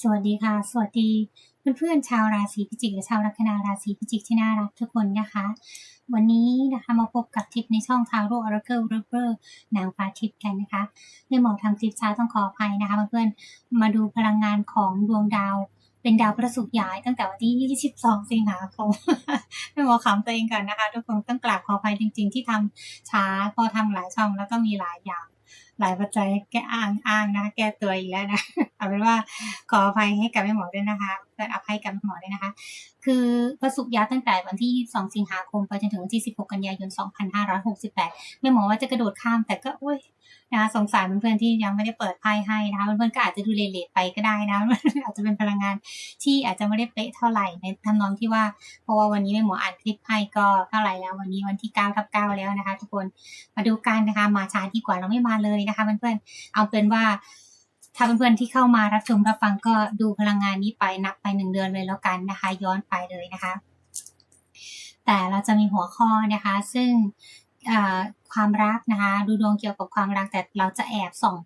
สวัสดีค่ะ สวัสดีเพื่อนๆชาวราศีพิจิกและชาวลัคนาราศีพิจิกที่น่ารักทุกคนนะคะ วันนี้นะคะมาพบกับทิปในช่องทาวโรออร์เคิลริเวอร์นางฟ้าทิปกันนะคะในหมอทำคลิปช้าต้องขออภัยนะคะเพื่อนๆมาดูพลังงานของดวงดาวเป็นดาวประสุกร์ย้ายตั้งแต่วันที่ 22 สิงหาคมไม่หมอขำตัวเองก่อนนะคะ ทุกคนต้องกราบขออภัยจริง ๆ ที่ทำช้าพอทำหลายช่องแล้วก็มีหลายอย่าง หลายปัจจัยแก้อ้างอ้างนะแก้ตัวอีกแล้วนะเอาเป็นว่าขออภัยให้กับแม่หมอด้วยนะคะแต่อภัยกับแม่หมอด้วยนะคะ คือประสุกยาตั้งแต่วันที่ 2 สิงหาคมไปจนถึงวันที่ 16 กันยายน 2568ไม่หมอว่าจะกระโดดข้ามแต่ก็อุ้ย นะคะสงสารเพื่อนๆที่ยังไม่ได้เปิดไพ่ให้นะคะเพื่อนๆก็อาจจะดูเลทๆไปก็ได้นะอาจจะเป็นพลังงานที่อาจจะไม่ได้เป๊ะเท่าไหร่ในทำนองที่ว่าเพราะว่าวันนี้แม่หมออ่านคลิปให้ก็เท่าไหร่แล้ววันนี้วันที่9ทับ9แล้วนะคะ ทุกคนมาดูกันนะคะมาช้าดีกว่าเราไม่มาเลยนะคะเพื่อนๆเอาเป็นว่าถ้าเพื่อนๆที่เข้ามารับชมรับฟังก็ดูพลังงานนี้ไปนับไปหนึ่งเดือนเลยแล้วกันนะคะ ย้อนไปเลยนะคะ แต่เราจะมีหัวข้อนะคะ ซึ่ง ความรักนะคะ ดูดวงเกี่ยวกับความรักแต่เราจะแอบส่อง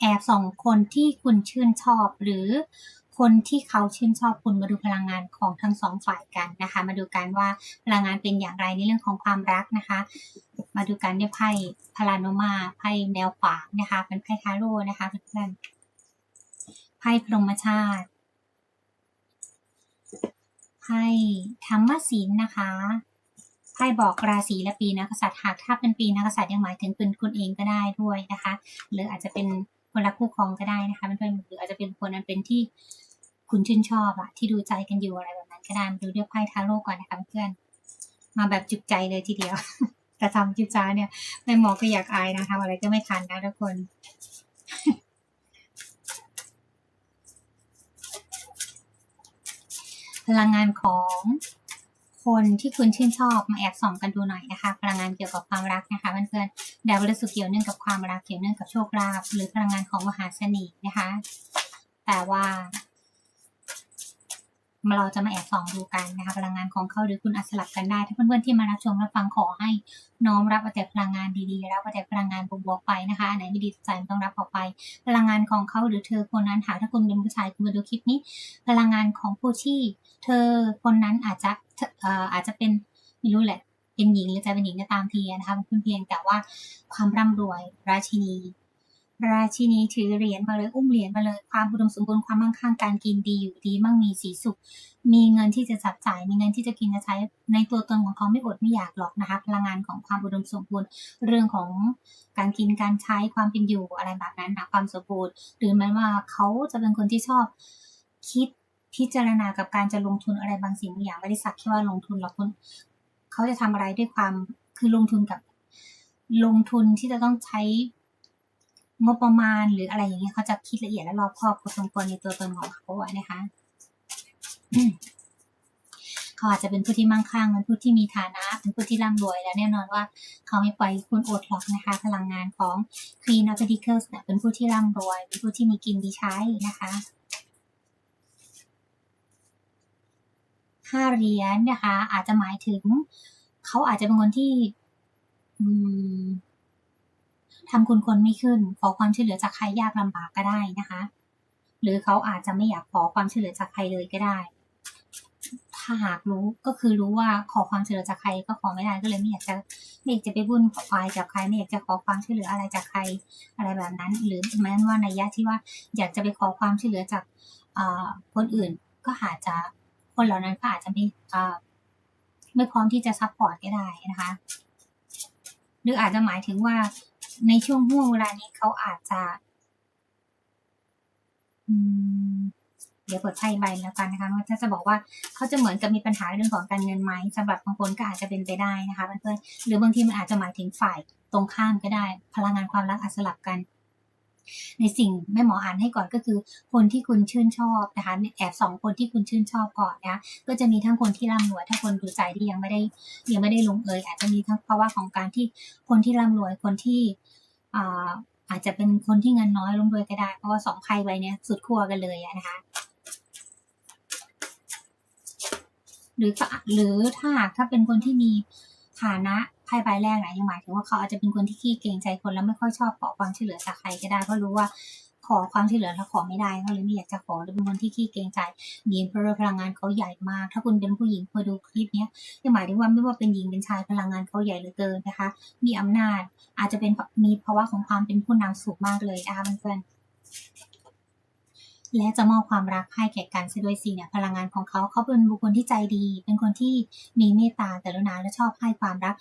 แอบส่องคนที่คุณชื่นชอบหรือคนที่เขาชื่นชอบคุณมาดูพลังงานของทั้งสองฝ่ายกันนะคะ มาดูกันว่าพลังงานเป็นอย่างไรในเรื่องของความรักนะคะ มาดูกันด้วยไพ่พลาโนมาไพ่แนวขวางนะคะ เป็นไพ่ทาโร่นะคะเพื่อนๆไพ่พรหมชาติไพ่ธรรมศีลนะคะ ไพ่บอกราศีและปีนักษัตริย์หากถ้าเป็นปีนักษัตริย์ยังหมายถึงเป็นคุณเองก็ได้ด้วยนะคะ หรืออาจจะเป็นคนรักคู่ครองก็ได้นะคะเป็นเพื่อนหรืออาจจะเป็นคนนั้นเป็นที่คุณชื่นชอบอะที่ดูใจกันอยู่อะไรแบบนั้นก็ได้ดูด้วยไพ่ทาโร่ก่อนนะคะเพื่อนมาแบบจุกใจเลยทีเดียวแต่ทำจิบจ้าเนี่ยไม่หมอก็อยากอายนะทำอะไรก็ไม่ทันนะทุกคน พลังงานของ คนที่คุณชื่นชอบมาแอบส่องกันดูหน่อยนะคะ พลังงานเกี่ยวกับความรักนะคะเพื่อนๆดาวพฤหัสเกี่ยวเนื่องกับความรักเกี่ยวเนื่องกับโชคลาภหรือพลังงานของมหาเสน่ห์นะคะ แต่ว่าเราจะมาแอบส่องดูกันนะคะพลังงานของเขาหรือคุณอาจสลับกันได้ ถ้าเพื่อนๆที่มารับชมรับฟังขอให้น้อมรับแต่พลังงานดีๆรับแต่พลังงานบวกๆไปนะคะไหนไม่ดีใจต้องรับออกไป พลังงานของเขาหรือเธอคนนั้นหากถ้าคุณเป็นผู้ชายคุณมาดูคลิปนี้ พลังงานของผู้ที่ เธอคนนั้นอาจจะ อ่อาจจะเป็นไม่รู้แหละ เป็นหญิงหรือจะเป็นหญิงก็ตามทีนะคะคุณเพียงแต่ว่าความร่ำรวยราชินี ราชินีถือเหรียญมาเลยอุ้มเหรียญมาเลยความอุดมสมบูรณ์ความมั่งคั่งการกินดีอยู่ดีมั่งมีสีสุข มีเงินที่จะจับจ่ายมีเงินที่จะกินจะใช้ในตัวตนของเขาไม่อดไม่อยากหรอกนะคะพลังงานของความอุดมสมบูรณ์เรื่องของการกินการใช้ความเป็นอยู่อะไรแบบนั้นนะความสมบูรณ์หรือแม้ว่าเขาจะเป็นคนที่ชอบคิด พิจารณากับการจะลงทุนอะไรบางสิ่งบางอย่างไม่ได้สักแค่ว่าลงทุนหรอกคุณเขาจะทำอะไรด้วยความคือลงทุนกับ ลงทุนที่จะต้องใช้งบประมาณหรืออะไรอย่างเงี้ยเขาจะคิดละเอียดและรอบคอบพอสมควรในตัวตนของเขาไว้นะคะเขาอาจจะเป็นผู้ที่มั่งคั่งเป็นผู้ที่มีฐานะ เป็นผู้ที่ร่ำรวยและแน่นอนว่าเขาไม่ปล่อยคุณอดหรอกนะคะ พลังงานของ Queen of Pentacles เนี่ยเป็นผู้ที่ร่ำรวย เป็นผู้ที่มีกินดีใช้นะคะ ห้าเหรียญนะคะ อาจจะหมายถึง เขาอาจจะเป็นคนที่ทำคุณคนไม่ขึ้น ขอความช่วยเหลือจากใครยากลำบากก็ได้นะคะ หรือเขาอาจจะไม่อยากขอความช่วยเหลือจากใครเลยก็ได้ ถ้าหากรู้ก็คือรู้ว่าขอความช่วยเหลือจากใครก็ขอไม่ได้ก็เลยไม่อยากจะไม่อยากจะไปบุ่นวายจากใครไม่อยากจะขอความช่วยเหลืออะไรจากใครอะไรแบบนั้น หรือแม้ว่าในยะที่ว่าอยากจะไปขอความช่วยเหลือจากคนอื่นก็อาจจะ คนเหล่านั้นก็อาจจะไม่ไม่พร้อมที่จะซัพพอร์ตก็ได้นะคะ หรืออาจจะหมายถึงว่าในช่วงห่วงเวลานี้เขาอาจจะเดี๋ยวเปิดไพ่ใบแล้วกันนะคะว่าถ้าจะบอกว่าเขาจะเหมือนกับมีปัญหาเรื่องของการเงินไหมสำหรับบางคนก็อาจจะเป็นไปได้นะคะเพื่อนๆหรือบางทีมันอาจจะหมายถึงฝ่ายตรงข้ามก็ได้ พลังงานความรักอาจสลับกัน ในสิ่งแม่หมออ่านให้ก่อนก็คือ คนที่คุณชื่นชอบนะคะแอบสองคนที่คุณชื่นชอบก่อนนะก็จะมีทั้งคนที่ร่ำรวยถ้าคนดูใจที่ยังไม่ได้ยังไม่ได้ลงเอยอาจจะมีทั้งภาวะของการที่คนที่ร่ำรวยคนที่อาจจะเป็นคนที่เงินน้อยลงด้วยก็ได้ เพราะว่าสองไพ่ใบนี้ยสุดขั้วกันเลยนะคะหรือหรือถ้าถ้าเป็นคนที่มีฐานะ ไพ่ใบแรกนะยังหมายถึงว่าเขาอาจจะเป็นคนที่ขี้เกรงใจคนแล้วไม่ค่อยชอบขอความช่วยเหลือจากใครก็ได้เพราะรู้ว่าขอความช่วยเหลือแล้วขอไม่ได้ก็เลยไม่อยากจะขอหรือเป็นคนที่ขี้เกรงใจดีเพราะพลังงานเขาใหญ่มาก ถ้าคุณเป็นผู้หญิงมาดูคลิปเนี้ยจะหมายถึงว่าไม่ว่าเป็นหญิงเป็นชายพลังงานเขาใหญ่เหลือเกินนะคะ มีอำนาจอาจจะเป็นมีภาวะของความเป็นผู้นำสูงมากเลยนะคะเพื่อนๆ และจะมอบความรักให้แก่กันซะด้วยสิเนี่ยพลังงานของเขาเขาเป็นบุคคลที่ใจดี เป็นคนที่มีเมตตากรุณาและชอบให้ความรัก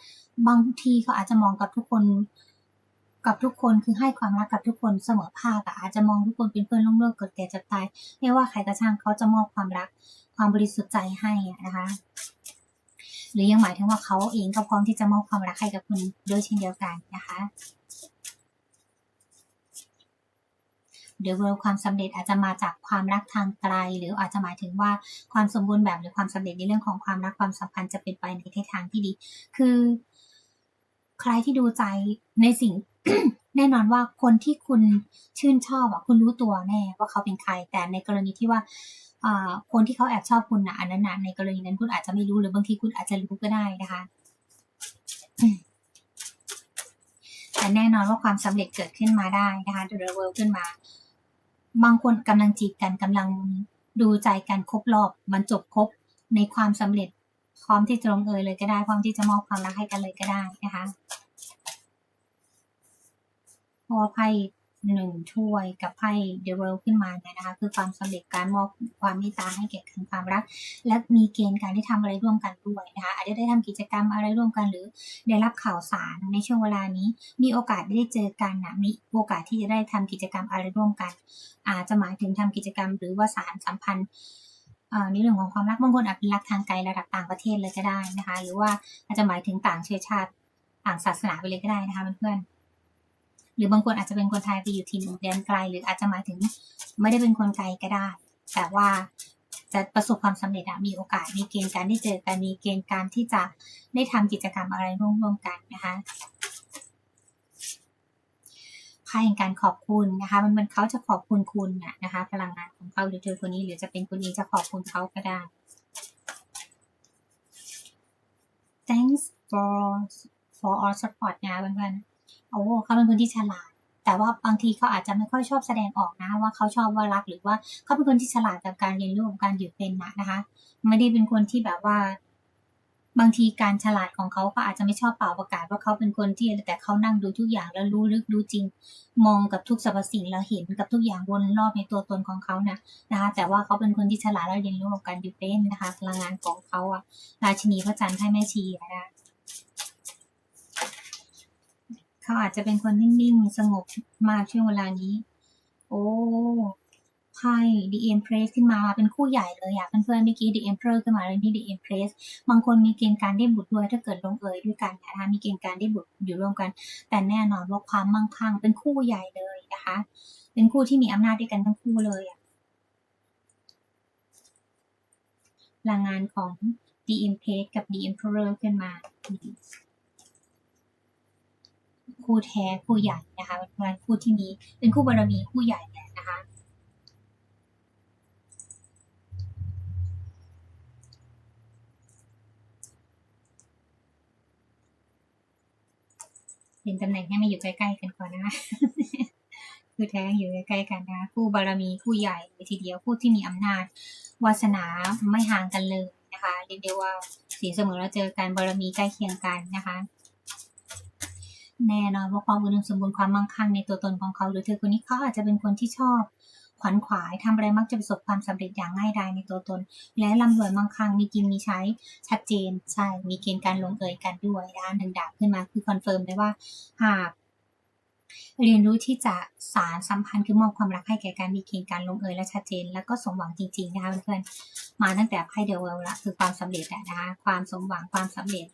บางทีเขาอาจจะมองกับทุกคน กับทุกคนคือให้ความรักกับทุกคนเสมอภาคอาจจะมองทุกคนเป็นเพื่อนร่วมโลกเกิดแก่จ็บตายไม่ว่าใครก็ช่างเขาจะมอบความรัก ความบริสุทธิ์ใจให้นะคะหรือยังหมายถึงว่าเขาเองก็พร้อมที่จะมอบความรักให้กับคุณด้วยเช่นเดียวกันนะคะ เดี๋ยวความสำเร็จอาจจะมาจากความรักทางไกล หรืออาจจะหมายถึงว่าความสมบูรณ์แบบหรือความสำเร็จในเรื่องของความรักความสัมพันธ์จะเป็นไปในทิศทางที่ดี คือ ใครที่ดูใจในสิ่งแน่นอนว่าคนที่คุณชื่นชอบอะคุณรู้ตัวแน่ว่าเขาเป็นใคร แต่ในกรณีที่ว่าคนที่เขาแอบชอบคุณนะอันนั้นนะในกรณีนั้นคุณอาจจะไม่รู้หรือบางทีคุณอาจจะรู้ก็ได้นะคะแต่แน่นอนว่าความสำเร็จเกิดขึ้นมาได้นะคะเดูเวิร์ขึ้นมา บางคนกำลังจีบกันกำลังดูใจกันครบรอบมันจบครบในความสำเร็จพร้อมที่จะลงเอยเลยก็ได้พร้อมที่จะมอบความรักให้กันเลยก็ได้นะคะพราะว่าไพ่ หนึ่งถ้วยกับไพ่เดเวลขึ้นมาเนี่ยนะคะ คือความสำเร็จการมอบความเมตตาให้แก่กันความรัก และมีเกณฑ์การที่ทำอะไรร่วมกันด้วยนะคะอาจจะได้ทำกิจกรรมอะไรร่วมกันหรือได้รับข่าวสารในช่วงเวลานี้ มีโอกาสได้เจอกันนะมีโอกาสที่จะได้ทำกิจกรรมอะไรร่วมกัน อาจจะหมายถึงทำกิจกรรม หรือว่าสารสัมพันธ์ในเรื่องของความรักบางคนอาจเป็นรักทางไกลระดับต่างประเทศเลยก็ได้นะคะ หรือว่าอาจจะหมายถึงต่างเชื้อชาติต่างศาสนาไปเลยก็ได้นะคะเพื่อน รือบางคนอาจจะเป็นคนไทยไปอยู่ถิ่นแดนไกล หรืออาจจะหมายถึงไม่ได้เป็นคนไกลก็ได้ แต่ว่าจะประสบความสำเร็จมีโอกาสมีเกณฑ์การได้เจอกันมีเกณฑ์การที่จะได้ทำกิจกรรมอะไรร่วมๆกันนะคะไพ่แห่งการขอบคุณนะคะ มันมันเขาจะขอบคุณคุณนะคะ พลังงานของเขาหรือเจอคนนี้หรือจะเป็นคนนี้จะขอบคุณเขาก็ได้ thanks for for all support นะเพื่อนๆ โอ้เขาเป็นคนที่ฉลาด แต่ว่าบางทีเขาอาจจะไม่ค่อยชอบแสดงออกนะ ว่าเขาชอบว่ารักหรือว่าเขาเป็นคนที่ฉลาดกับการเรียนรู้การอยู่เป็นนะนะคะ ไม่ได้เป็นคนที่แบบว่า บางทีการฉลาดของเขาก็อาจจะไม่ชอบเป่าประกาศว่าเขาเป็นคนที่แต่เขานั่งดูทุกอย่างแล้วรู้ลึกรู้จริง มองกับทุกสรรพสิ่งแล้วเห็นกับทุกอย่างวนรอบในตัวตนของเขานะนะคะ แต่ว่าเขาเป็นคนที่ฉลาดและเรียนรู้กับการอยู่เป็นนะคะพลังงานของเขาอะราชินีพระจันทร์ให้แม่ชีนะคะ เขาอาจจะเป็นคนนิ่งๆ สงบมาช่วงเวลานี้ โอ้ไพ่ The Empress ขึ้นมาเป็นคู่ใหญ่เลยอะเพื่อนๆเมื่อกี้ The Emperor ขึ้นมาเลยนี่ The Empress บางคนมีเกณฑ์การได้บุตรด้วยถ้าเกิดลงเอยด้วยกันนะคะมีเกณฑ์การได้บุตรอยู่ร่วมกัน แต่แน่นอนว่าความมั่งคั่งเป็นคู่ใหญ่เลยนะคะ เป็นคู่ที่มีอำนาจด้วยกันทั้งคู่เลยอะพลังงานของ The Empress กับ The Emperor ขึ้นมา คู่แท้คู่ใหญ่นะคะเป็นคู่ที่มีเป็นคู่บารมีคู่ใหญ่แหละนะคะเป็นตำแหน่งให้มาอยู่ใกล้ๆกันก่อนนะคะคู่แท้อยู่ใกล้ๆกันนะคู่บารมีคู่ใหญ่ทีเดียวคู่ที่มีอำนาจ วาสนาไม่ห่างกันเลยนะคะเรียกได้ว่าสีเสมอแล้วเจอกันบารมีใกล้เคียงกันนะคะ แน่นอนว่าความอุดมสมบูรณ์ความมั่งคั่งในตัวตนของเขาหรือเธอคนนี้เขาอาจจะเป็นคนที่ชอบขวัญขวายทำอะไรมักจะประสบความสำเร็จอย่างง่ายดายในตัวตน และร่ำรวยมั่งคั่งมีกินมีใช้ชัดเจนใช่มีเกณฑ์การลงเอยกันด้วยด้านหนึ่งดาบขึ้นมาคือคอนเฟิร์มได้ว่าหากเรียนรู้ที่จะสารสัมพันธ์คือมอบความรักให้แก่การมีเกณฑ์การลงเอยและชัดเจน แล้วก็สมหวังจริงๆนะคะเพื่อนๆมาตั้งแต่ไพ่เดวเวลละคือความสำเร็จนะคะความสมหวังความสำเร็จ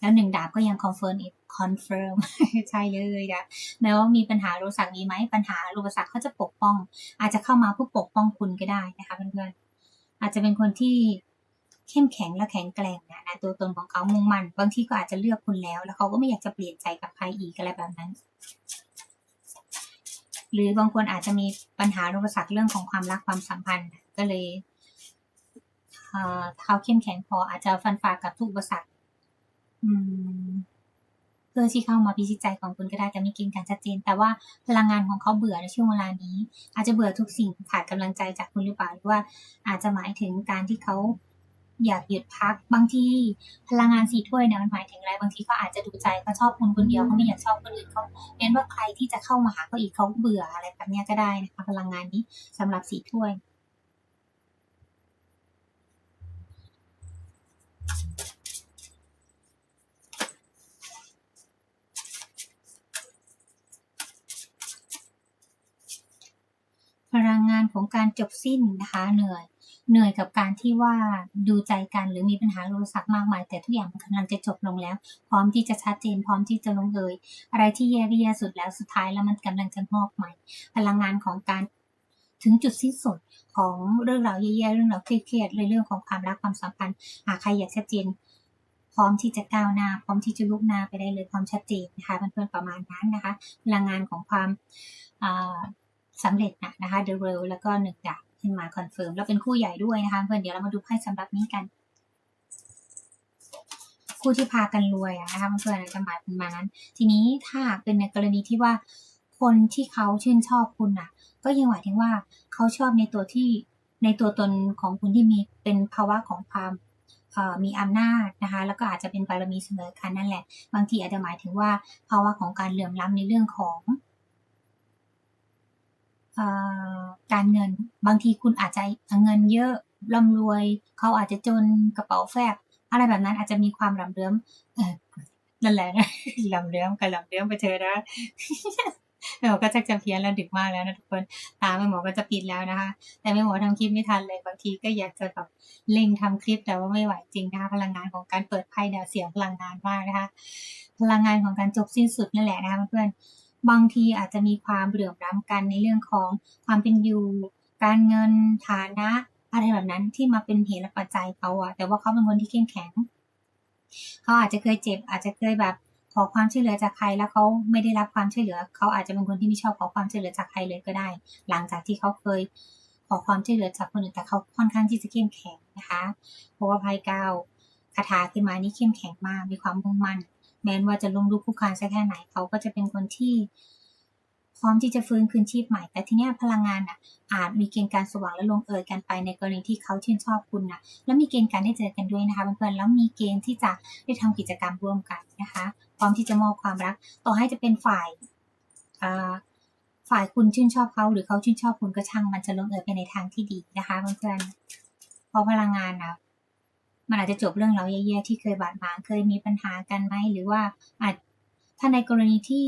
แล้วหนึ่งดาบก็ยังคอนเฟิร์มอีกคอนเฟิร์มใช่เลยนะแม้ว่ามีปัญหารูสักมีไหมปัญหารูสักเขาจะปกป้อง อาจจะเข้ามาเพื่อปกป้องคุณก็ได้นะคะเพื่อนๆอาจจะเป็นคนที่เข้มแข็งและแข็งแกร่งนะนะตัวตนของเขามุ่งมั่นบางทีก็อาจจะเลือกคุณแล้ว แล้วเขาก็ไม่อยากจะเปลี่ยนใจกับใครอีกอะไรแบบนั้น หรือบางคนอาจจะมีปัญหารูปสรรคเรื่องของความรักความสัมพันธ์ ก็เลยเขาเข้มแข็งพออาจจะฟันฝ่ากับทุกอุปสรรค เพื่อที่เข้ามาพิชิตใจของคุณก็ได้แต่มีเกณฑ์การชัดเจน แต่ว่าพลังงานของเขาเบื่อในช่วงเวลานี้ อาจจะเบื่อทุกสิ่งขาดกำลังใจจากคุณหรือเปล่าหรือว่าอาจจะหมายถึงการที่เขาอยากหยุดพักบางทีพลังงานสีถ้วยเนี่ยมันหมายถึงอะไรบางทีเขาอาจจะดูใจเขาชอบคุณคนเดียวเขาไม่อยากชอบคนอื่นเขาเน้นว่าใครที่จะเข้ามาหาเขาอีกเขาเบื่ออะไรแบบนี้ก็ได้นะคะพลังงานนี้สำหรับสีถ้วย ของการจบสิ้นนะคะ เหนื่อย เหนื่อยกับการที่ว่าดูใจกันหรือมีปัญหาอุปสรรคมากมาย แต่ทุกอย่างมันกำลังจะจบลงแล้ว พร้อมที่จะชัดเจน พร้อมที่จะลงเอย อะไรที่แย่ที่แย่สุดแล้วสุดท้ายแล้วมันกำลังจะงอกใหม่ พลังงานของการถึงจุดสิ้นสุดของเรื่องราวแย่ๆเรื่องราวเครียดๆเรื่องของความรักความสัมพันธ์หากใครอยากชัดเจนพร้อมที่จะก้าวหน้า พร้อมที่จะลุกหน้าไปได้เลยความชัดเจนนะคะเพื่อนๆประมาณนั้นนะคะพลังงานของความ อ่าสำเร็จนะนะคะ The World แล้วก็หนึ่งดาบขึ้นมาคอนเฟิร์มแล้วเป็นคู่ใหญ่ด้วยนะคะเพื่อนเดี๋ยวเรามาดูไพ่สำหรับนี้กัน คู่ที่พากันรวยนะคะเพื่อนๆจะหมายเป็นมานั้น ทีนี้ถ้าเป็นในกรณีที่ว่าคนที่เขาชื่นชอบคุณอะก็ยังหมายถึงว่าเขาชอบในตัวที่ในตัวตนของคุณที่มีเป็นภาวะของความมีอำนาจนะคะแล้วก็อาจจะเป็นบารมีเสมอกันนั่นแหละ บางทีอาจจะหมายถึงว่าภาวะของการเหลื่อมล้ำในเรื่องของ การเงิน บางทีคุณอาจจะเงินเยอะร่ำรวย เขาอาจจะจนกระเป๋าแฟบ อะไรแบบนั้นอาจจะมีความลำเลื่อมนั่นแหละนะลำเลื่อมกับลำเลื่อมไปเจอนะแม่หมอก็จะจะเพี้ยนแล้วดึกมากแล้วนะทุกคน ตาแม่หมอก็จะปิดแล้วนะคะ แต่แม่หมอทำคลิปไม่ทันเลยบางทีก็อยากจะแบบเร่งทำคลิปแต่ว่าไม่ไหวจริงนะคะ พลังงานของการเปิดไพ่เนี่ยเสียพลังงานมากนะคะ พลังงานของการจบสิ้นสุดนั่นแหละนะคะเพื่อน บางทีอาจจะมีความเหลื่อมล้ำกันในเรื่องของความเป็นอยู่ การเงินฐานะ อะไรแบบนั้นที่มาเป็นเหตุและปัจจัยเขาอะแต่ว่าเขาเป็นคนที่เข้มแข็ง เขาอาจจะเคยเจ็บ อาจจะเคยแบบขอความช่วยเหลือจากใครแล้วเขาไม่ได้รับความช่วยเหลือ เขาอาจจะเป็นคนที่ไม่ชอบขอความช่วยเหลือจากใครเลยก็ได้ หลังจากที่เขาเคยขอความช่วยเหลือจากคนอื่นแต่เขาค่อนข้างที่จะเข้มแข็งนะคะเพราะว่าไพ่เก้าคาถาขึ้นมานี่เข้มแข็งมากมีความมุ่งมั่น แม้ว่าจะลงลุกคลุกคลานสักแค่ไหนเขาก็จะเป็นคนที่ พร้อมที่จะฟื้นคืนชีพใหม่ แต่ทีเนี้ยพลังงานอะ อาจมีเกณฑ์การสว่างและลงเอยกันไปในกรณีที่เขาชื่นชอบคุณนะแล้วมีเกณฑ์การได้เจอกันด้วยนะคะเพื่อนๆแล้วมีเกณฑ์ที่จะได้ทำกิจกรรมร่วมกันนะคะ พร้อมที่จะมอบความรัก ต่อให้จะเป็นฝ่ายฝ่ายคุณชื่นชอบเขาหรือเขาชื่นชอบคุณก็ช่างมันจะลงเอยไปในทางที่ดีนะคะเพื่อนๆเพราะพลังงานนะ มันอาจจะจบเรื่องเราวแย่ๆที่เคยบาดหมางเคยมีปัญหากันไหมหรือว่าอาจถ้าในกรณีที่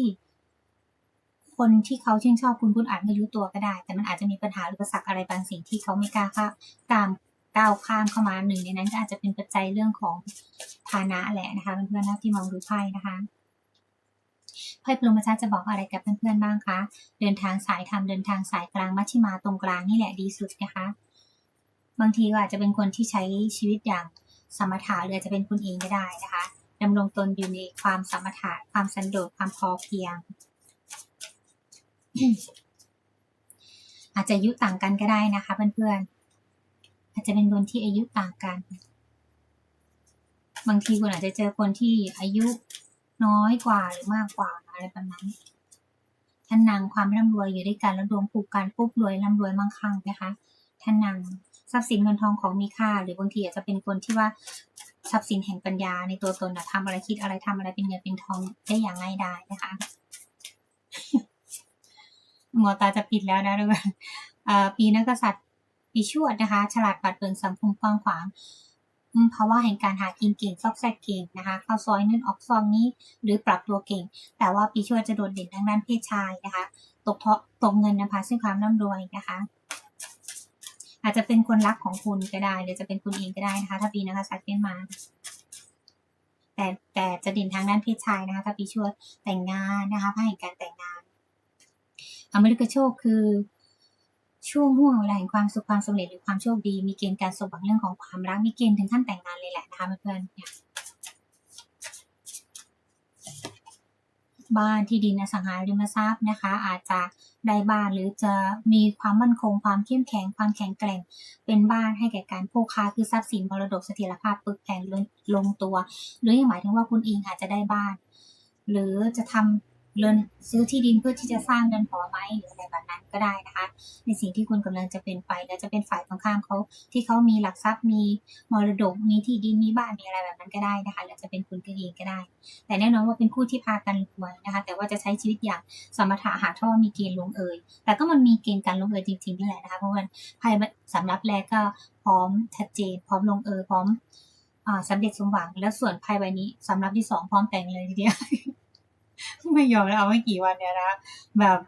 คนที่เขาชื่นชอบคุณคุณอาจไม่รู้ตัวก็ได้ แต่มันอาจจะมีปัญหาหรือุปสรรคอะไรบางสิ่งที่เขาไม่กล้าข้าตามก้าวข้ามเข้ามาหนึ่งในนั้นก็อาจจะเป็นปัจจัยเรื่องของฐานะแหละนะคะเพื่อนๆนะที่มองดูไพ่นะคะไพ่พลมชาจะบอกอะไรกับเพื่อนๆบ้างคะเดินทางสายธรรมเดินทางสายกลางมัชชิมาตรงกลางนี่แหละดีสุดนะคะ บางทีก็อาจจะเป็นคนที่ใช้ชีวิตอย่าง สมถะหรือจะเป็นคุณเองก็ได้นะคะดำรงตนอยู่ในความสมถะความสันโดษความพอเพียง อาจจะอายุต่างกันก็ได้นะคะ เพื่อนๆอาจจะเป็นคนที่อายุต่างกัน บางทีคุณอาจจะเจอคนที่อายุน้อยกว่าหรือมากกว่าอะไรประมาณนั้นท่านนางความร่ำรวยอยู่ด้วยกันแล้วรวมผูกกันปุ๊บรวยร่ำรวยมั่งคั่งนะคะท่านนาง ทรัพย์สินเงินทองของมีค่า หรือบางทีอาจจะเป็นคนที่ว่าทรัพย์สินแห่งปัญญาในตัวตนนะทำอะไรคิดอะไรทำอะไรเป็นเงินเป็นทองได้อย่างง่ายดายนะคะหมอตาจะปิดแล้วนะทุกคนปีนักกษัตริย์ปีชวดนะคะ ฉลาดปัดเปิงสังคมกว้างขวางภาวะแห่งการหากินเก่งซอกแซกเก่งนะคะ เข้าซอยนั่นออกซองนี้ หรือปรับตัวเก่ง แต่ว่าปีชวดจะโดดเด่นทางด้านเพศชายนะคะ ตกเทาะตกเงินนะคะซึ่งความร่ำรวยนะคะ อาจจะเป็นคนรักของคุณก็ได้หรือจะเป็นคุณเองก็ได้นะคะ ถ้าปีนักกษัตริย์ขึ้นมา แต่แต่จะเด่นทางด้านเพศชายนะคะ ถ้าปีช่วดแต่งงานนะคะไพ่แห่งการแต่งงานอเมริกาโชคคือช่วงห่วงเวลาแห่งความสุขความสำเร็จหรือความโชคดี มีเกณฑ์การสมหวังเรื่องของความรักมีเกณฑ์ถึงขั้นแต่งงานเลยแหละนะคะเพื่อนๆบ้านที่ดินอสังหาริมทรัพย์นะคะ อาจจะ ได้บ้านหรือจะมีความมั่นคงความเข้มแข็งความแข็งแกร่ง เป็นบ้านให้แก่การผู้ค้าคือทรัพย์สินมรดกเสถียรภาพปึกแผ่งลงตัว หรือยังหมายถึงว่าคุณเองอาจจะได้บ้าน หรือจะทำ เรือนซื้อที่ดินเพื่อที่จะสร้างเรือนหอไหมหรืออะไรแบบนั้นก็ได้นะคะ ในสิ่งที่คุณกำลังจะเป็นไปแล้วจะเป็นฝ่ายตรงข้ามเขาที่เขามีหลักทรัพย์มีมรดกมีที่ดินมีบ้านมีอะไรแบบนั้นก็ได้นะคะหรือจะเป็นคุณก็เองก็ได้ แต่แน่นอนว่าเป็นคู่ที่พากันรวยนะคะแต่ว่าจะใช้ชีวิตอย่างสมถะหาท่อมีเกณฑ์ลงเอย แต่ก็มันมีเกณฑ์การลงเอยจริงๆนี่แหละนะคะเพราะว่าไพ่สำรับแรกก็พร้อมชัดเจน พร้อมลงเอยพร้อมอ่าสำเร็จสมหวังแล้วส่วนไพ่ใบนี้สำรับที่สองพร้อมแต่งเลยทีเดียว ไม่ยอมแล้วเอาไม่กี่วันเนี่ยนะแบบ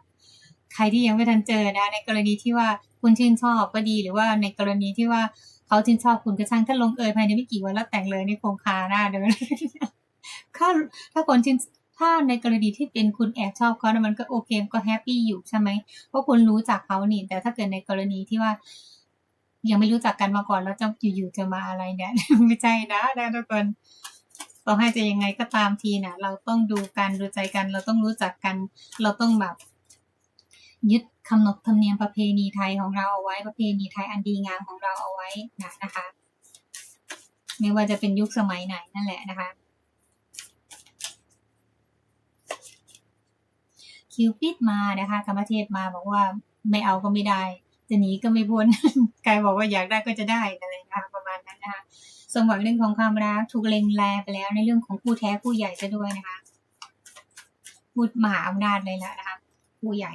ใครที่ยังไม่ทันเจอนะ ในกรณีที่ว่าคุณชื่นชอบก็ดีหรือว่าในกรณีที่ว่าเขาชื่นชอบคุณก็ช่างถ้าลงเอยภายในไม่กี่วันแล้วแต่งเลยในี่คงคาหน้าเดินถ้าถ้าคนชื่นถ้าในกรณีที่เป็นคุณแอบชอบเขานะมันก็โอเคก็แฮปปี้อยู่ใช่ไหมเพราะคุณรู้จักเขานี่ แต่ถ้าเกิดในกรณีที่ว่า ยังไม่รู้จักกันมาก่อนแล้วจะอยู่ๆจะมาอะไรเนี่ย ไม่ใช่นะนะทุกคน ต่อให้จะยังไงก็ตามทีนะเราต้องดูกันดูใจกัน เราต้องรู้จักกัน เราต้องแบบยึดคำนบธรรมเนียมประเพณีไทยของเราเอาไว้ประเพณีไทยอันดีงามของเราเอาไว้นะนะคะ ไม่ว่าจะเป็นยุคสมัยไหนนั่นแหละนะคะคิวปิดมานะคะกรรมเทพมาบอกว่าไม่เอาก็ไม่ได้ จะหนีก็ไม่พ้นกายบอกว่าอยากได้ก็จะได้อะไรนะคะประมาณนั้นนะคะ สมหวังเรื่องของความรักถูกเล็งแลไปแล้วในเรื่องของผู้แท้ผู้ใหญ่จะด้วยนะคะพูดมหาอำนาจเลยละนะคะผู้ใหญ่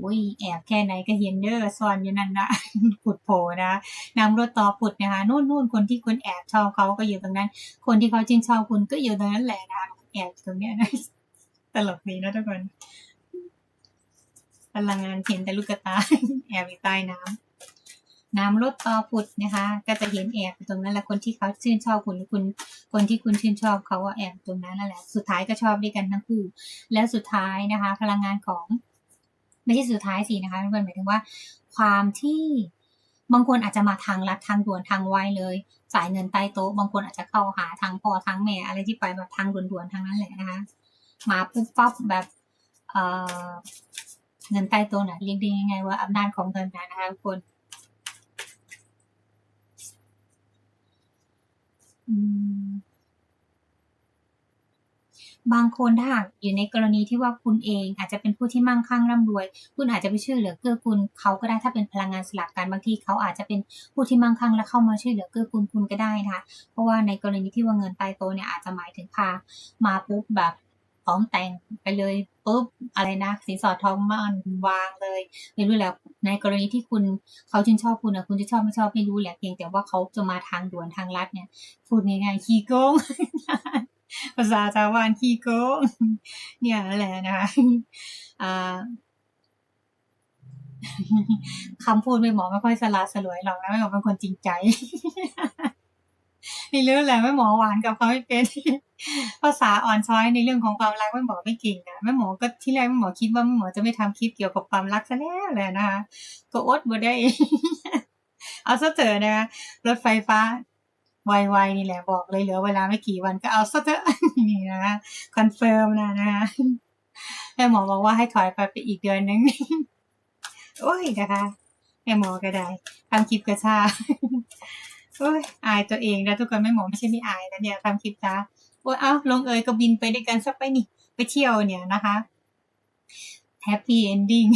อุ้ยแอบแค่ไหนก็เห็นเด้อซ่อนอยู่นั่นนะผุดโผล่นะนำรถต่อผุดนะคะนู่นนู่นคนที่คุณแอบชอบเขาก็อยู่ตรงนั้น คนที่เขาจริงชอบคุณก็อยู่ตรงนั้นแหละนะคะแอบตรงเนี้ยนะตลกดีนะทุกคนพลังงานเห็นแต่ลูกตาแอบอยู่ใต้น้ำ น้ำลดต่อผุดนะคะ ก็จะเห็นแอบตรงนั้นแหละคนที่เขาชื่นชอบคุณหรือคุณคนที่คุณชื่นชอบเขาว่าแอบตรงนั้นนั่นแหละ สุดท้ายก็ชอบด้วยกันทั้งคู่ แล้วสุดท้ายนะคะ พลังงานของ ไม่ใช่สุดท้ายสินะคะมันหมายถึงว่า ความที่บางคนอาจจะมาทางลัดทางด่วนทางไวเลยจ่ายเงินใต้โต๊ะ บางคนอาจจะเข้าหาทางพ่อทางแม่ อะไรที่ไปแบบทางด่วนๆทางนั้นแหละนะคะมาปุ๊บปั๊บแบบเอ่อเงินใต้โต๊ะน่ะเรียกได้ยังไงว่าอำนาจของเงินนะนะคะทุกคน บางคนถ้าหากอยู่ในกรณีที่ว่าคุณเอง อาจจะเป็นผู้ที่มั่งคั่งร่ำรวย คุณอาจจะไปช่วยเหลือเกื้อกูลเขาก็ได้ถ้าเป็นพลังงานสลับกันบางทีเขาอาจจะเป็นผู้ที่มั่งคั่งและเข้ามาช่วยเหลือเกื้อกูลคุณก็ได้นะคะเพราะว่าในกรณีที่ว่าเงินใต้โตเนี่ยอาจจะหมายถึงพามาปุ๊บแบบพร้อมแต่งไปเลยปุ๊บอะไรนะสินสอดทองมันวางเลยไม่รู้แหละในกรณีที่คุณเขาชื่นชอบคุณนะคุณจะชอบไม่ชอบไม่รู้แหละเพียงแต่ว่าเขาจะมาทางด่วนทางลัดเนี่ยพูดง่ายๆขี้โกง ภาษาชาวบ้านขี้โกงเนี่ยแหละนะคะคำพูดไม่หมอไม่ค่อยสลาสลวยหรอกนะไม่หมอเป็นคนจริงใจนี่รู้แหละแม่หมอหวานกับเขาไม่เป็นภาษาอ่อนช้อยในเรื่องของความรักแม่หมอไม่เก่งนะแม่หมอก็ที่แรกแม่หมอคิดว่าแม่หมอจะไม่ทำคลิปเกี่ยวกับความรักซะแล้วแหละนะคะก็อดบ่ได้ เอาซะเถอะนะคะรถไฟฟ้า ไวๆนี่แหละบอกเลยเหลือเวลาไม่กี่วันก็เอาซะเถอะนี่นะคะคอนเฟิร์มนะนะคะแม่หมอบอกว่าให้ถอยไปไปอีกเดือนนึงโอ้ยนะคะแม่หมอก็ได้ทำคลิปกระชาโอ้ยอายตัวเองนะทุกคนแม่หมอไม่ใช่ไม่อายนะเนี่ยทำคลิปจ้าโอ้ยเอ้าลงเอยก็บินไปด้วยกันสักไปนี่ ไปเที่ยวเนี่ยนะคะแฮปปี้เอนดิ้ง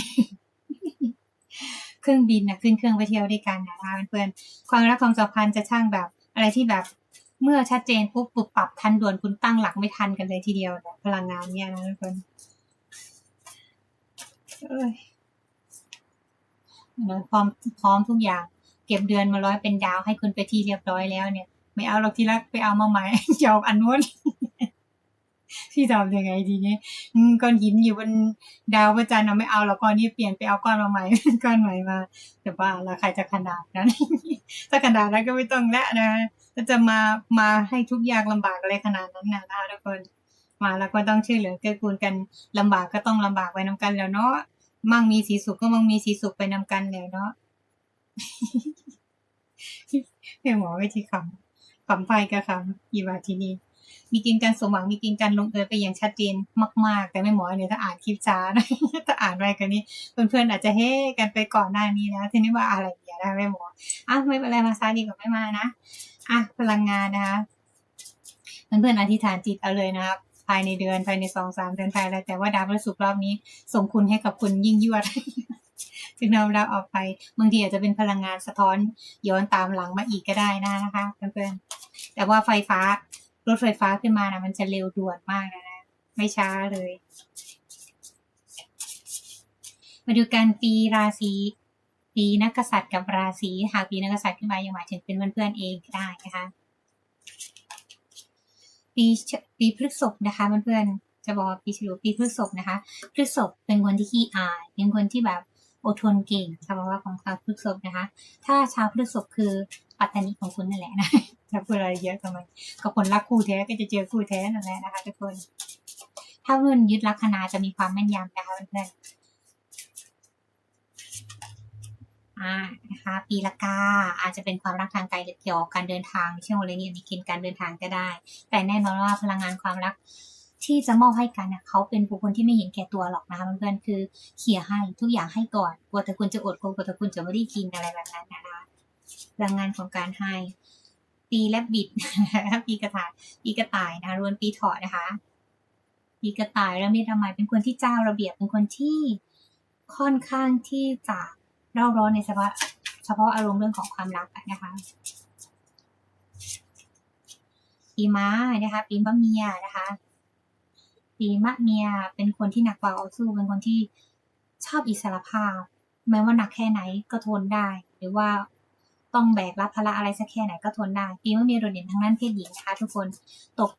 เครื่องบินนะขึ้นเครื่องไปเที่ยวด้วยกันนะคะเพื่อนๆความรักความสัมพันธ์จะช่างแบบ อะไรที่แบบเมื่อชัดเจนปุ๊บปุบปรับทันด่วนคุณตั้งหลักไม่ทันกันเลยทีเดียวพลังงานเนี่ยนะทุกคนเอ้ยพร้อมพร้อมทุกอย่าง เก็บเดือนมาร้อยเป็นดาวให้คุณไปที่เรียบร้อยแล้วเนี่ย ไม่เอาหรอกที่รักไปเอามาใหม่จะเอาอันนู้น ที่ทำยังไงดีเนี่ยก้อนหินอยู่บนดาวพระจันทร์เราไม่เอาแล้วก้อนนี้เปลี่ยนไปเอาก้อนมาใหม่ก้อนใหม่มาแต่ว่าแล้วใครจะขนาดนั้นถ้าขนาดนั้นก็ไม่ต้องแล้วนะถ้าจะมามาให้ทุกอย่างลำบากอะไรขนาดนั้นนะทุกคนมาแล้วก็ต้องช่วยเหลือเกื้อกูลกันลำบากก็ต้องลำบากไปนำกันแล้วเนาะมั่งมีสีสุขก็มั่งมีสีสุขไปนำกันแล้วเนาะแม่หมอไม่ที่คำคำไปกับคำอีวาทีนี้ มีเกินการสมหวังมีเกินการลงเอยไปอย่างชัดเจนมาก ๆ แต่แม่หมอเนี่ยถ้าอ่านคลิปช้านะถ้าอ่านไปกันนี้เพื่อนๆอาจจะเฮ้กันไปก่อนหน้านี้นะทีนี้ว่าอะไรเงี้ยนะแม่หมออะไม่เป็นไรมาซาดีกว่าไม่มานะอะพลังงานนะคะเพื่อนๆอธิษฐานจิตเอาเลยนะครับภายในเดือนภายในสองสามเดือนภายอะไรแต่ว่าดาวพฤหัสรอบนี้ส่งคุณให้กับคุณยิ่งยวดถึงเราเราออกไปบางทีอาจจะเป็นพลังงานสะท้อนย้อนตามหลังมาอีกก็ได้นะนะคะเพื่อนๆแต่ว่าไฟฟ้า รถไฟฟ้าขึ้นมานะมันจะเร็วด่วนมากนะนะไม่ช้าเลย มาดูการปีราศีปีนักกษัตริย์กับราศีหากปีนักกษัตริย์ขึ้นมายังหมายถึงเป็นเพื่อนๆเองก็ได้นะคะปีปีพฤษภนะคะเพื่อนๆจะบอกปีฉลูปีพฤษภนะคะพฤษภเป็นคนที่ขี้อายเป็นคนที่แบบอดทนเก่งสภาวะของชาวพฤษภนะคะ ถ้าชาวพฤษภคือปัตตานีของคุณนั่นแหละนะ จะพูดอะไรเยอะทำไมก็คนรักคู่แท้ก็จะเจอคู่แท้นั่นแหละนะคะทุกคน ถ้าเพื่อนยึดลัคนาจะมีความแม่นยำนะคะเพื่อนอ่านะคะปีละกาอาจจะเป็นความรักทางไกลหรือเกี่ยวกับการเดินทางเช่วงเวลานี้มีเกณฑ์การเดินทางก็ได้ แต่แน่นอนว่าพลังงานความรักที่จะมอบให้กันเนี่ยเขาเป็นบุคคลที่ไม่เห็นแก่ตัวหรอกนะคะเพื่อนๆคือเขี่ยให้ทุกอย่างให้ก่อนกลัวแต่คุณจะอดกลัวแต่คุณจะไม่ได้กินอะไรแบบนั้นนะคะพลังงานของการให้ ปีและบิดปีกระต่ายปีกระต่ายนะรวนปีเถาะนะคะปีกระต่ายแล้วนี่ทำไมเป็นคนที่เจ้าระเบียบเป็นคนที่ค่อนข้างที่จะเร่าร้อนในเฉพาะเฉพาะอารมณ์เรื่องของความรักนะคะปีม้านะคะปีมะเมียนะคะปีมะเมียเป็นคนที่หนักเบาเอาสู้เป็นคนที่ชอบอิสระภาพแม้ว่าหนักแค่ไหนก็ทนได้ หรือว่า ต้องแบกรับภาระอะไรสักแค่ไหนก็ทนได้ปีมะเมียโดดเด่นทั้งนั้นเพศหญิงนะคะ ทุกคนตก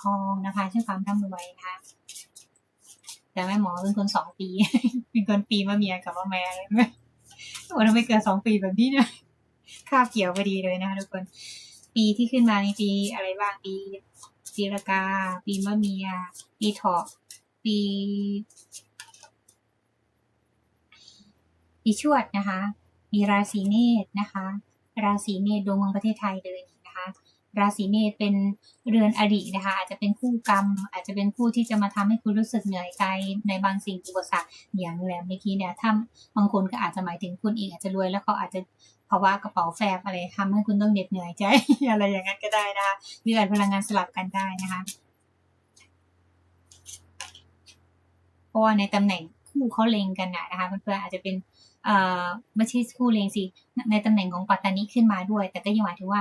ทองนะคะชื่อความร่ำรวยนะคะแต่แม่หมอเป็นคนสองปี เป็นคนปีมะเมียกับมะแม่เลยไหมโอ้ทำไมเกิดสองปีแบบนี้เนี่ยคาบเกี่ยวพอดีเลยนะคะทุกคน ปีที่ขึ้นมาในปีอะไรบ้างปีปีละกา ปีมะเมีย ปีเถาะปีปีชวดนะคะ มีราศีเมษนะคะ ราศีเมษดวงเมืองประเทศไทยเลยนะคะราศีเมษเป็นเรือนอดีตนะคะอาจจะเป็นคู่กรรม อาจจะเป็นคู่ที่จะมาทำให้คุณรู้สึกเหนื่อยใจในบางสิ่งอุปสรรคอย่างแหลมเมื่อกี้เนี่ยถ้าบางคนก็อาจจะหมายถึงคุณเองอาจจะรวยแล้วเขาอาจจะภาวะกระเป๋าแฟบอะไรทำให้คุณต้องเหน็ดเหนื่อยใจอะไรอย่างนั้นก็ได้นะคะหรืออาจพลังงานสลับกันได้นะคะเพราะว่าในตำแหน่งคู่เขาเลงกันนะคะเพื่อนๆอาจจะเป็น ไม่ใช่คู่เลงสิในตำแหน่งของปัตตานีขึ้นมาด้วย แต่ก็ยังหมายถึงว่า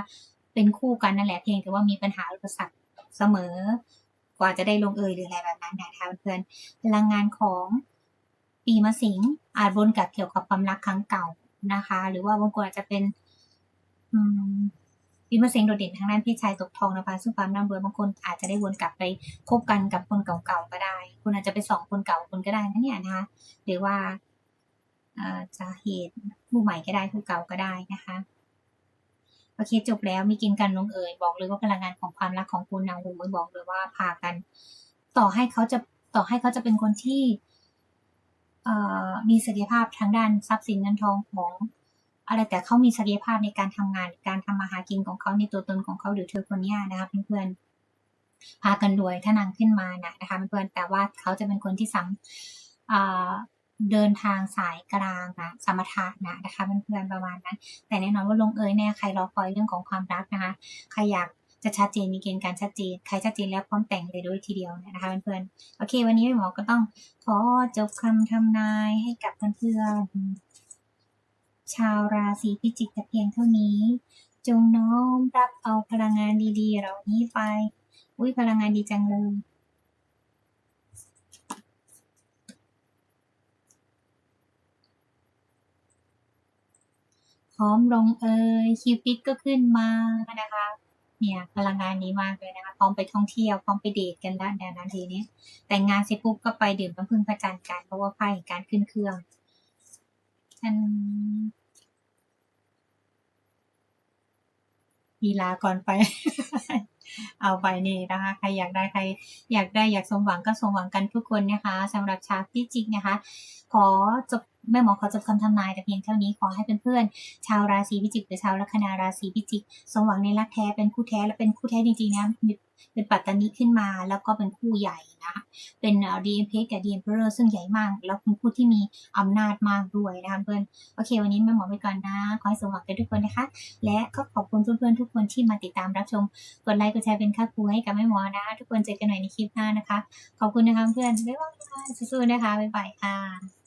เป็นคู่กันนั่นแหละเพียงแต่ว่ามีปัญหาอุปสรรคเสมอ กว่าจะได้ลงเอยหรืออะไรแบบนั้นนะคะเพื่อนพลังงานของปีมะสิงอาจบนกับเกี่ยวกับความรักครั้งเก่านะคะ หรือว่าบางคนอาจจะเป็นปีมะเสงโดดเด่นทางด้านเพศชายตกทองนะคะซึ่งความร่ำรวยบางคนอาจจะได้วนกลับไปคบกันกับคนเก่าๆก็ได้ คุณอาจจะไปสองคนเก่าคนก็ได้นะเนี่ยนะคะหรือว่า จะเหตุผู้ใหม่ก็ได้ผู้เก่าก็ได้นะคะโอเคจบแล้วมีกินกันลงเอยบอกเลยว่าพลังงานของความรักของคุณนางหูไม่บอกเลยว่าพากัน ต่อให้เขาจะต่อให้เขาจะเป็นคนที่มีศักยภาพทางด้านทรัพย์สินเงินทองของ อะไรแต่เขามีศักยภาพในการทำงานการทำมาหากินของเขาในตัวตนของเขาหรือเธอคนนี้นะคะเพื่อนๆพากันรวยถ้านางขึ้นมานะนะคะเพื่อนๆแต่ว่าเขาจะเป็นคนที่ซ้ำ เดินทางสายกลางนะสมถะนะนะคะเพื่อนๆประมาณนั้น แต่แน่นอนว่าลงเอยแน่ใครรอคอยเรื่องของความรักนะคะใครอยากจะชัดเจนมีเกณฑ์การชัดเจนใครชัดเจนแล้วพร้อมแต่งเลยด้วยทีเดียวนะคะเพื่อนๆโอเค วันนี้หมอก็ต้องขอจบคำทำนายให้กับเพื่อนๆชาวราศีพิจิกแต่เพียงเท่านี้ จงน้อมรับเอาพลังงานดีๆ เหล่านี้ไปอุ้ยพลังงานดีจังเลย พร้อมลงเอยคิวปิดก็ขึ้นมานะคะ เนี่ยพลังงานนี้มากเลยนะคะพร้อมไปท่องเที่ยวพร้อมไปเดทกันแล้วในนาทีนี้ แต่งงานเสร็จปุ๊บก็ไปดื่มน้ำพึ่งพระจันทร์กันเพราะว่าไพ่การขึ้นเครื่องฉันลีลาก่อนไป เอาไปนี่นะคะ ใครอยากได้ใคร อยากได้อยากสมหวังก็สมหวังกันทุกคนนะคะสำหรับชาวพิจิกนะคะ ขอจบ แม่หมอขอจบคำทำนายแต่เพียงเท่านี้ขอให้เพื่อนๆชาวราศีพิจิกหรือชาวลัคนาราศีพิจิกสมหวังในรักแท้เป็นคู่แท้และเป็นคู่แท้จริงๆนะเป็นปัตตานีขึ้นมาแล้วก็เป็นคู่ใหญ่นะคะเป็นดีเอ็มเพกับดีเอ็มเพอร์ซึ่งใหญ่มาก แล้วเป็นคู่ที่มีอำนาจมากด้วยนะคะเพื่อนโอเค วันนี้แม่หมอไปก่อนนะ ขอให้สมหวังกันทุกคนนะคะ และก็ขอบคุณเพื่อนๆทุกคนที่มาติดตามรับชม กดไลค์กดแชร์เป็นค่าครูให้กับแม่หมอนะ ทุกคนเจอกันหม่อยในคลิปหน้านะคะ ขอบคุณนะคะเพื่อนบ๊ายบายสู้ๆนะคะบ๊ายบายค่ะ